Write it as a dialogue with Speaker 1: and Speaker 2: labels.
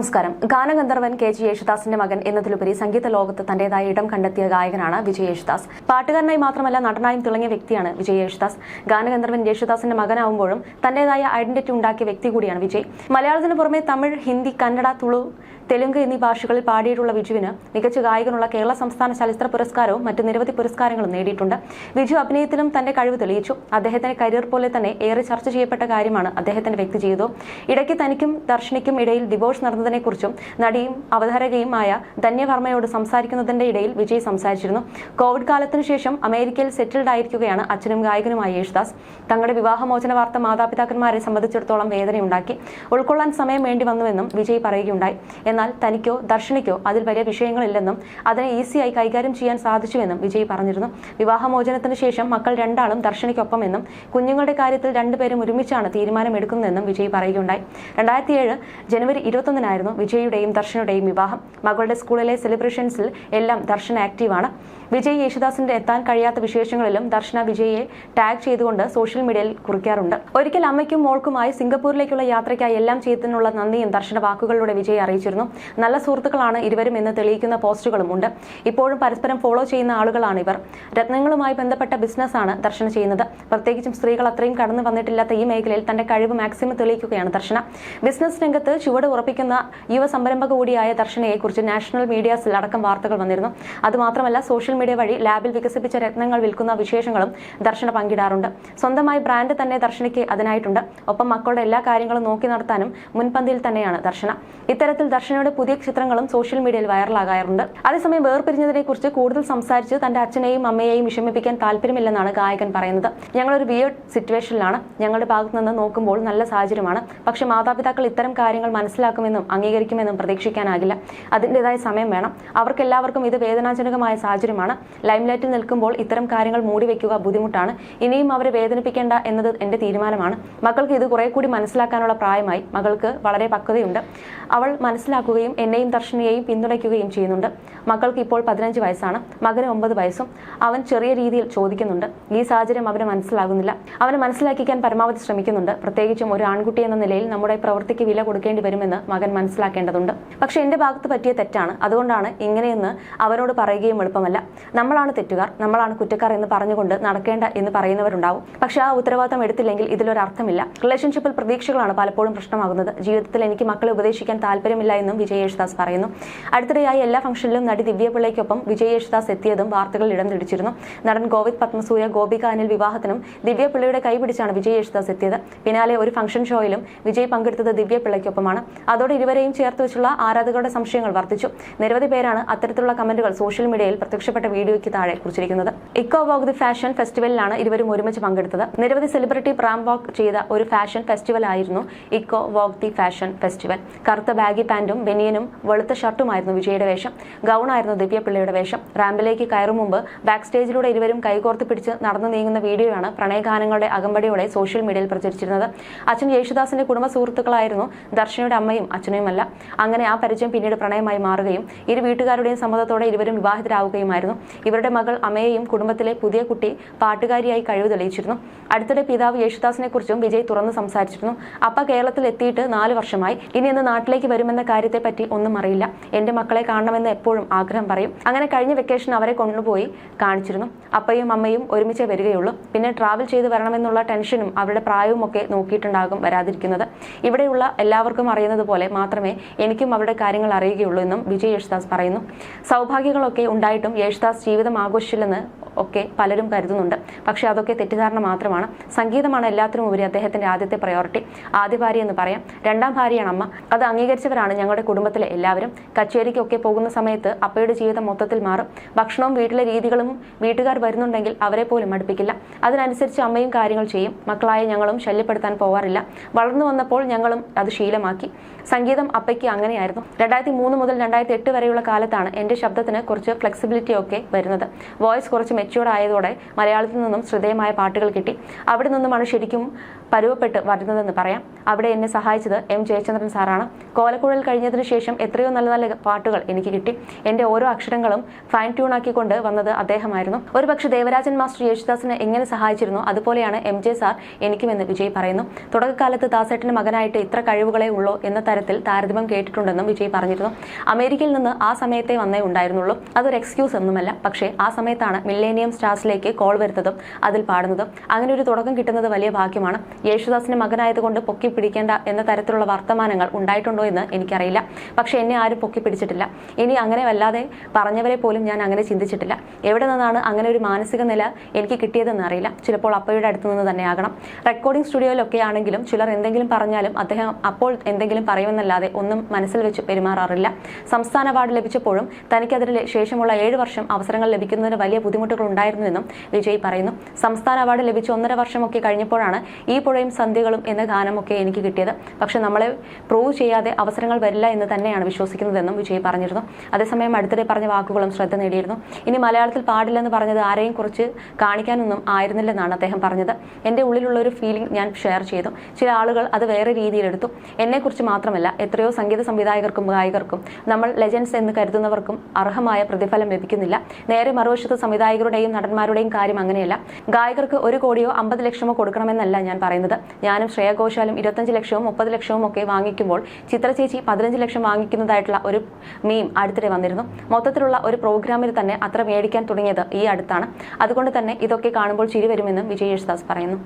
Speaker 1: നമസ്കാരം. ഗാനഗന്ധർവൻ K. G. യേശുദാസിന്റെ മകൻ എന്നതിലുപരി സംഗീത ലോകത്ത് തന്റേതായ ഇടം കണ്ടെത്തിയ ഗായകനാണ് വിജയ് യേശുദാസ്. പാട്ടുകാരനായി മാത്രമല്ല നടനായും തിളങ്ങിയ വ്യക്തിയാണ് വിജയ് യേശുദാസ്. ഗാനഗന്ധർവൻ യേശുദാസിന്റെ മകനാവുമ്പോഴും തന്റേതായ ഐഡന്റിറ്റി ഉണ്ടാക്കിയ വ്യക്തി കൂടിയാണ് വിജയ്. മലയാളത്തിന് പുറമെ തമിഴ് ഹിന്ദി കന്നഡ തുളു തെലുങ്ക് എന്നീ ഭാഷകളിൽ പാടിയിട്ടുള്ള വിജുവിന് മികച്ച ഗായകനുള്ള കേരള സംസ്ഥാന ചലച്ചിത്ര പുരസ്കാരവും മറ്റ് നിരവധി പുരസ്കാരങ്ങളും നേടിയിട്ടുണ്ട്. വിജു അഭിനയത്തിലും തന്റെ കഴിവ് തെളിയിച്ചു. അദ്ദേഹത്തിന്റെ കരിയർ പോലെ തന്നെ ഏറെ ചർച്ച ചെയ്യപ്പെട്ട കാര്യമാണ് അദ്ദേഹത്തിന്റെ വ്യക്തി ജീവിതവും. ഇടയ്ക്ക് തനിക്കും ദർശനിക്കും ഇടയിൽ ഡിവോഴ്സ് നടന്നതിനെക്കുറിച്ചും നടിയും അവതാരകയുമായ ധന്യവർമ്മയോട് സംസാരിക്കുന്നതിന്റെ ഇടയിൽ വിജയ് സംസാരിച്ചിരുന്നു. കോവിഡ് കാലത്തിനു ശേഷം അമേരിക്കയിൽ സെറ്റിൽഡ് ആയിരിക്കുകയാണ് അച്ഛനും ഗായകനുമായ യേശുദാസ്. തങ്ങളുടെ വിവാഹമോചന വാർത്ത മാതാപിതാക്കന്മാരെ സംബന്ധിച്ചിടത്തോളം വേദനയുണ്ടാക്കി. ഉൾക്കൊള്ളാൻ സമയം വേണ്ടി വന്നുവെന്നും വിജയ് പറയുകയുണ്ടായി. എന്നാൽ തനിക്കോ ദർശനിക്കോ അതിൽ വലിയ വിഷയങ്ങളില്ലെന്നും അതിനെ ഈസിയായി കൈകാര്യം ചെയ്യാൻ സാധിച്ചുവെന്നും വിജയ് പറഞ്ഞിരുന്നു. വിവാഹമോചനത്തിന് ശേഷം മക്കൾ രണ്ടാളും ദർശനിക്കൊപ്പമെന്നും കുഞ്ഞുങ്ങളുടെ കാര്യത്തിൽ രണ്ടുപേരും ഒരുമിച്ചാണ് തീരുമാനമെടുക്കുന്നതെന്നും വിജയ് പറയുകയുണ്ടായി. രണ്ടായിരത്തി ഏഴ് ജനുവരി ഇരുപത്തൊന്നിനായിരുന്നു വിജയുടെയും ദർശനയുടെയും വിവാഹം. മകളുടെ സ്കൂളിലെ സെലിബ്രേഷൻസിൽ എല്ലാം ദർശന ആക്റ്റീവാണ്. വിജയ് യേശുദാസിന്റെ എത്താൻ കഴിയാത്ത വിശേഷങ്ങളിലും ദർശന വിജയെ ടാഗ് ചെയ്തുകൊണ്ട് സോഷ്യൽ മീഡിയയിൽ കുറിക്കാറുണ്ട്. ഒരിക്കൽ അമ്മയ്ക്കും മോൾക്കുമായി സിംഗപ്പൂരിലേക്കുള്ള യാത്രയ്ക്കായി എല്ലാം ചെയ്തതിനുള്ള നന്ദിയും ദർശന വാക്കുകളിലൂടെ വിജയ് അറിയിച്ചിരുന്നു. നല്ല സുഹൃത്തുക്കളാണ് ഇരുവരും എന്ന് തെളിയിക്കുന്ന പോസ്റ്റുകളും ഉണ്ട്. ഇപ്പോഴും പരസ്പരം ഫോളോ ചെയ്യുന്ന ആളുകളാണ് ഇവർ. രത്നങ്ങളുമായി ബന്ധപ്പെട്ട ബിസിനസ്സാണ് ദർശന ചെയ്യുന്നത്. പ്രത്യേകിച്ചും സ്ത്രീകൾ അത്രയും കടന്നു വന്നിട്ടില്ലാത്ത ഈ മേഖലയിൽ തന്റെ കഴിവ് മാക്സിമം തെളിയിക്കുകയാണ് ദർശന. ബിസിനസ് രംഗത്ത് ചുവട് ഉറപ്പിക്കുന്ന യുവ സംരംഭക കൂടിയായ ദർശനയെക്കുറിച്ച് നാഷണൽ മീഡിയാസിൽ അടക്കം വാർത്തകൾ വന്നിരുന്നു. അതുമാത്രമല്ല സോഷ്യൽ മീഡിയ വഴി ലാബിൽ വികസിപ്പിച്ച രത്നങ്ങൾ വിൽക്കുന്ന വിശേഷങ്ങളും ദർശന പങ്കിടാറുണ്ട്. സ്വന്തമായി ബ്രാൻഡ് തന്നെ ദർശനയ്ക്ക് അതിനായിട്ടുണ്ട്. ഒപ്പം മക്കളുടെ എല്ലാ കാര്യങ്ങളും നോക്കി നടത്താനും മുൻപന്തിയിൽ തന്നെയാണ് ദർശന. ഇത്തരത്തിൽ ദർശനയുടെ പുതിയ ചിത്രങ്ങളും സോഷ്യൽ മീഡിയയിൽ വൈറലാകാറുണ്ട്. അതേസമയം വേർപിരിഞ്ഞതിനെ കുറിച്ച് കൂടുതൽ സംസാരിച്ച് തന്റെ അച്ഛനെയും അമ്മയെയും വിഷമിപ്പിക്കാൻ താല്പര്യമില്ലെന്നാണ് ഗായകൻ പറയുന്നത്. ഞങ്ങളൊരു വിയേഡ് സിറ്റുവേഷനിലാണ് ഞങ്ങളുടെ ഭാഗത്തു നിന്ന് നോക്കുമ്പോൾ നല്ല സാഹചര്യമാണ്. പക്ഷെ മാതാപിതാക്കൾ ഇത്തരം കാര്യങ്ങൾ മനസ്സിലാക്കുമെന്നും അംഗീകരിക്കുമെന്നും പ്രതീക്ഷിക്കാനാകില്ല. അതിന്റെതായ സമയം വേണം. അവർക്കെല്ലാവർക്കും ഇത് വേദനാജനകമായ സാഹചര്യമാണ്. ലൈംലൈറ്റിൽ നിൽക്കുമ്പോൾ ഇത്തരം കാര്യങ്ങൾ മൂടി മൂടിവെക്കുക ബുദ്ധിമുട്ടാണ്. ഇനിയും അവരെ വേദനിപ്പിക്കേണ്ട എന്നത് എന്റെ തീരുമാനമാണ്. മക്കൾക്ക് ഇത് കുറെ കൂടി മനസ്സിലാക്കാനുള്ള പ്രായമായി. മകൾക്ക് വളരെ പക്വതയുണ്ട്. അവൾ മനസ്സിലാക്കുകയും എന്നെയും ദർശനയെയും പിന്തുണയ്ക്കുകയും ചെയ്യുന്നുണ്ട്. മക്കൾക്ക് ഇപ്പോൾ പതിനഞ്ച് വയസ്സാണ്. മകന് ഒമ്പത് വയസ്സും. അവൻ ചെറിയ രീതിയിൽ ചോദിക്കുന്നുണ്ട്. ഈ സാഹചര്യം അവന് മനസ്സിലാകുന്നില്ല. അവനെ മനസ്സിലാക്കിക്കാൻ പരമാവധി ശ്രമിക്കുന്നുണ്ട്. പ്രത്യേകിച്ചും ഒരു ആൺകുട്ടി എന്ന നിലയിൽ നമ്മുടെ പ്രവൃത്തിക്ക് വില കൊടുക്കേണ്ടി വരുമെന്ന് മകൻ മനസ്സിലാക്കേണ്ടതുണ്ട്. പക്ഷേ എന്റെ ഭാഗത്ത് പറ്റിയ തെറ്റാണ്. അതുകൊണ്ടാണ് ഇങ്ങനെയെന്ന് അവനോട് പറയുകയും എളുപ്പമല്ല. നമ്മളാണ് തെറ്റുകാർ നമ്മളാണ് കുറ്റക്കാർ എന്ന് പറഞ്ഞുകൊണ്ട് നടക്കേണ്ട എന്ന് പറയുന്നവരുണ്ടാവും. പക്ഷേ ആ ഉത്തരവാദിത്തം എടുത്തില്ലെങ്കിൽ ഇതിലൊരു അർത്ഥമില്ല. റിലേഷൻഷിപ്പിൽ പ്രതീക്ഷകളാണ് പലപ്പോഴും പ്രശ്നമാകുന്നത്. ജീവിതത്തിൽ എനിക്ക് മക്കളെ ഉപദേശിക്കാൻ താല്പര്യമില്ല എന്നും വിജയ് യേശുദാസ് പറയുന്നു. അടുത്തിടെയായി എല്ലാ ഫംഗ്ഷനിലും നടി ദിവ്യപിള്ളയ്ക്കൊപ്പം വിജയ് യേശുദാസ് എത്തിയതും വാർത്തകളിൽ ഇടം പിടിച്ചിരുന്നു. നടൻ ഗോവിന്ദ് പത്മസൂര്യ ഗോപിക അനിൽ വിവാഹത്തിനും ദിവ്യപിള്ളയുടെ കൈപിടിച്ചാണ് വിജയ് യേശുദാസ് എത്തിയത്. പിന്നാലെ ഒരു ഫംഗ്ഷൻ ഷോയിലും വിജയ് പങ്കെടുത്തത് ദിവ്യപിള്ളയ്ക്കൊപ്പമാണ്. അതോടെ ഇരുവരെയും ചേർത്ത് വെച്ചുള്ള ആരാധകരുടെ സംശയങ്ങൾ വർദ്ധിച്ചു. നിരവധി പേരാണ് അത്തരത്തിലുള്ള കമന്റുകൾ സോഷ്യൽ മീഡിയയിൽ പ്രത്യക്ഷപ്പെട്ട വീഡിയോയ്ക്ക് താഴെ കുറിച്ചിരിക്കുന്നത്. ഇക്കോ വോക്ക് ദി ഫാഷൻ ഫെസ്റ്റിവലിലാണ് ഇരുവരും ഒരുമിച്ച് പങ്കെടുത്തത്. നിരവധി സെലിബ്രിറ്റി പ്രാം വോക്ക് ചെയ്ത ഒരു ഫാഷൻ ഫെസ്റ്റിവൽ ആയിരുന്നു eco walk the fashion festival. കറുത്ത ബാഗി പാന്റും ബെനിയനും വെളുത്ത ഷർട്ടുമായിരുന്നു വിജയുടെ വേഷം. ഗൗണായിരുന്നു ദിവ്യപിള്ളയുടെ വേഷം. റാമ്പിലേക്ക് കയറും മുമ്പ് ബാക്ക് സ്റ്റേജിലൂടെ ഇരുവരും കൈകോർത്ത് പിടിച്ച് നടന്നു നീങ്ങുന്ന വീഡിയോയാണ് പ്രണയഗാനങ്ങളുടെ അകമ്പടിയോടെ സോഷ്യൽ മീഡിയയിൽ പ്രചരിച്ചിരുന്നത്. അച്ഛൻ യേശുദാസിന്റെ കുടുംബ സുഹൃത്തുക്കളായിരുന്നു ദർശനയുടെ അമ്മയും അച്ഛനുമല്ല. അങ്ങനെ ആ പരിചയം പിന്നീട് പ്രണയമായി മാറുകയും ഇരു വീട്ടുകാരുടെയും സമ്മതത്തോടെ ഇരുവരും വിവാഹിതരാവുകയുമായിരുന്നു. ഇവരുടെ മകൾ അമ്മയെയും കുടുംബത്തിലെ പുതിയ കുട്ടി പാട്ടുകാരിയായി കഴിവ് തെളിയിച്ചിരുന്നു. അടുത്തിടെ പിതാവ് യേശുദാസിനെ കുറിച്ചും വിജയ് തുറന്ന് സംസാരിച്ചിരുന്നു. അപ്പ കേരളത്തിൽ എത്തിയിട്ട് നാല് വർഷമായി. ഇനി ഇന്ന് നാട്ടിലേക്ക് വരുമെന്ന കാര്യത്തെപ്പറ്റി ഒന്നും അറിയില്ല. എന്റെ മക്കളെ കാണണമെന്ന് എപ്പോഴും ആഗ്രഹം പറയും. അങ്ങനെ കഴിഞ്ഞ വെക്കേഷൻ അവരെ കൊണ്ടുപോയി കാണിച്ചിരുന്നു. അപ്പയും അമ്മയും ഒരുമിച്ചേ വരികയുള്ളൂ. പിന്നെ ട്രാവൽ ചെയ്ത് വരണമെന്നുള്ള ടെൻഷനും അവരുടെ പ്രായവും ഒക്കെ നോക്കിയിട്ടുണ്ടാകും വരാതിരിക്കുന്നത്. ഇവിടെയുള്ള എല്ലാവർക്കും അറിയുന്നത് പോലെ മാത്രമേ എനിക്കും അവരുടെ കാര്യങ്ങൾ അറിയുകയുള്ളൂ എന്നും വിജയ് യേശുദാസ് പറയുന്നു. സൗഭാഗ്യങ്ങളൊക്കെ ഉണ്ടായിട്ടും യേശുദാസ് ജീവിതം ആഘോഷിച്ചില്ലെന്ന് ഒക്കെ പലരും കരുതുന്നുണ്ട്. പക്ഷെ അതൊക്കെ തെറ്റിദ്ധാരണ മാത്രമാണ്. സംഗീതമാണ് എല്ലാത്തിനും ഉപരി അദ്ദേഹത്തിന്റെ ആദ്യത്തെ പ്രയോറിറ്റി ആദ്യ ഭാര്യ എന്ന് പറയാം. രണ്ടാം ഭാര്യയാണ് അമ്മ. അത് അംഗീകരിച്ചവരാണ് ഞങ്ങളുടെ കുടുംബത്തിലെ എല്ലാവരും. കച്ചേരിക്കൊക്കെ പോകുന്ന സമയത്ത് അപ്പയുടെ ജീവിതം മൊത്തത്തിൽ മാറും. ഭക്ഷണവും വീട്ടിലെ രീതികളും വീട്ടുകാർ വരുന്നുണ്ടെങ്കിൽ അവരെ പോലും അടുപ്പിക്കില്ല. അതിനനുസരിച്ച് അമ്മയും കാര്യങ്ങൾ ചെയ്യും. മക്കളായ ഞങ്ങളും ശല്യപ്പെടുത്താൻ പോവാറില്ല. വളർന്നു വന്നപ്പോൾ ഞങ്ങളും അത് ശീലമാക്കി. സംഗീതം അപ്പയ്ക്ക് അങ്ങനെയായിരുന്നു. രണ്ടായിരത്തി മൂന്ന് മുതൽ രണ്ടായിരത്തി എട്ട് വരെയുള്ള കാലത്താണ് എന്റെ ശബ്ദത്തിന് കുറച്ച് ഫ്ലെക്സിബിലിറ്റി ഒക്കെ വരുന്നത്. വോയിസ് കുറച്ച് മെച്യൂർഡ് ആയതോടെ മലയാളത്തിൽ നിന്നും ശ്രദ്ധേയമായ പാട്ടുകൾ കിട്ടി. അവിടെ നിന്നുമാണ് ശരിക്കും പരുവപ്പെട്ട് വരുന്നതെന്ന് പറയാം. അവിടെ എന്നെ സഹായിച്ചത് എം ജയചന്ദ്രൻ സാറാണ്. കോലക്കുഴൽ കഴിഞ്ഞതിന് ശേഷം എത്രയോ നല്ല നല്ല പാട്ടുകൾ എനിക്ക് കിട്ടി. എന്റെ ഓരോ അക്ഷരങ്ങളും ഫൈൻ ട്യൂൺ ആക്കിക്കൊണ്ട് വന്നത് അദ്ദേഹമായിരുന്നു. ഒരുപക്ഷെ ദേവരാജൻ മാസ്റ്റർ യേശുദാസിനെ എങ്ങനെ സഹായിച്ചിരുന്നു അതുപോലെയാണ് എം ജെ സാർ എനിക്കുമെന്ന് വിജയ് പറയുന്നു. തുടക്കകാലത്ത് ദാസേട്ടന്റെ മകനായിട്ട് ഇത്ര കഴിവുകളെ ഉള്ളോ എന്ന തരത്തിൽ താരതമ്യം കേട്ടിട്ടുണ്ടെന്നും വിജയ് പറഞ്ഞിരുന്നു. അമേരിക്കയിൽ നിന്ന് ആ സമയത്തെ വന്നേ ഉണ്ടായിരുന്നുള്ളൂ. അതൊരു എക്സ്ക്യൂസ് ഒന്നുമല്ല. പക്ഷേ ആ സമയത്താണ് മില്ലേനിയം സ്റ്റാർസിലേക്ക് കോൾ വരുന്നതും അതിൽ പാടുന്നതും. അങ്ങനെ ഒരു തുടക്കം കിട്ടുന്നത് വലിയ ഭാഗ്യമാണ്. യേശുദാസിന്റെ മകനായതുകൊണ്ട് പൊക്കി പിടിക്കേണ്ട എന്ന തരത്തിലുള്ള വർത്തമാനങ്ങൾ ഉണ്ടായിട്ടുണ്ടോ എന്ന് എനിക്കറിയില്ല. പക്ഷെ എന്നെ ആരും പൊക്കി പിടിച്ചിട്ടില്ല. ഇനി അങ്ങനെ വല്ലാതെ പറഞ്ഞവരെ പോലും ഞാൻ അങ്ങനെ ചിന്തിച്ചിട്ടില്ല. എവിടെ നിന്നാണ് അങ്ങനെ ഒരു മാനസിക നില എനിക്ക് കിട്ടിയതെന്ന് അറിയില്ല. ചിലപ്പോൾ അപ്പയുടെ അടുത്ത് നിന്ന് തന്നെ ആകണം. റെക്കോർഡിംഗ് സ്റ്റുഡിയോയിലൊക്കെ ആണെങ്കിലും ചിലർ എന്തെങ്കിലും പറഞ്ഞാലും അദ്ദേഹം അപ്പോൾ എന്തെങ്കിലും പറയുമെന്നല്ലാതെ ഒന്നും മനസ്സിൽ വെച്ച് പെരുമാറാറില്ല. സംസ്ഥാന അവാർഡ് ലഭിച്ചപ്പോഴും തനിക്കതിന് ശേഷമുള്ള ഏഴ് വർഷം അവസരങ്ങൾ ലഭിക്കുന്നതിന് വലിയ ബുദ്ധിമുട്ടുകൾ ഉണ്ടായിരുന്നുവെന്നും വിജയ് പറയുന്നു. സംസ്ഥാന അവാർഡ് ലഭിച്ച ഒന്നര വർഷമൊക്കെ കഴിഞ്ഞപ്പോഴാണ് ഈ പുഴയും സന്ധ്യകളും എന്ന ഗാനമൊക്കെ എനിക്ക് കിട്ടിയത്. പക്ഷെ നമ്മളെ പ്രൂവ് ചെയ്യാതെ അവസരങ്ങൾ വരില്ല എന്ന് തന്നെയാണ് വിശ്വസിക്കുന്നതെന്നും വിജയ് പറഞ്ഞിരുന്നു. അതേസമയം അടുത്തിടെ പറഞ്ഞ വാക്കുകളും ശ്രദ്ധ നേടിയിരുന്നു. ഇനി മലയാളത്തിൽ പാടില്ലെന്ന് പറഞ്ഞത് ആരെയും കുറിച്ച് കാണിക്കാനൊന്നും ആയിരുന്നില്ലെന്നാണ് അദ്ദേഹം പറഞ്ഞത്. എന്റെ ഉള്ളിലുള്ള ഒരു ഫീലിംഗ് ഞാൻ ഷെയർ ചെയ്തു. ചില ആളുകൾ അത് വേറെ രീതിയിലെടുത്തു. എന്നെക്കുറിച്ച് മാത്രമല്ല എത്രയോ സംഗീത സംവിധായകർക്കും ഗായകർക്കും നമ്മൾ ലെജൻസ് എന്ന് കരുതുന്നവർക്കും അർഹമായ പ്രതിഫലം ലഭിക്കുന്നില്ല. നേരെ മറുവശത്ത് സംവിധായകരുടെയും നടന്മാരുടെയും കാര്യം അങ്ങനെയല്ല. ഗായകർക്ക് ഒരു കോടിയോ അമ്പത് ലക്ഷമോ കൊടുക്കണമെന്നല്ല ഞാൻ പറയുന്നത്. ഞാനും ശ്രേയ ഘോഷാലും ഇരുപത്തഞ്ച് ലക്ഷവും മുപ്പത് ലക്ഷവും ഒക്കെ വാങ്ങിക്കുമ്പോൾ ചിത്ര ചേച്ചി പതിനഞ്ച് ലക്ഷം വാങ്ങിക്കുന്നതായിട്ടുള്ള ഒരു മീം അടുത്തിടെ വന്നിരുന്നു. മൊത്തത്തിലുള്ള ഒരു പ്രോഗ്രാമിൽ തന്നെ അത്ര മേടിക്കാൻ തുടങ്ങിയത് ഈ അടുത്താണ്. അതുകൊണ്ട് തന്നെ ഇതൊക്കെ കാണുമ്പോൾ ചിരി വരുമെന്നും വിജയ് യേശുദാസ് പറയുന്നു.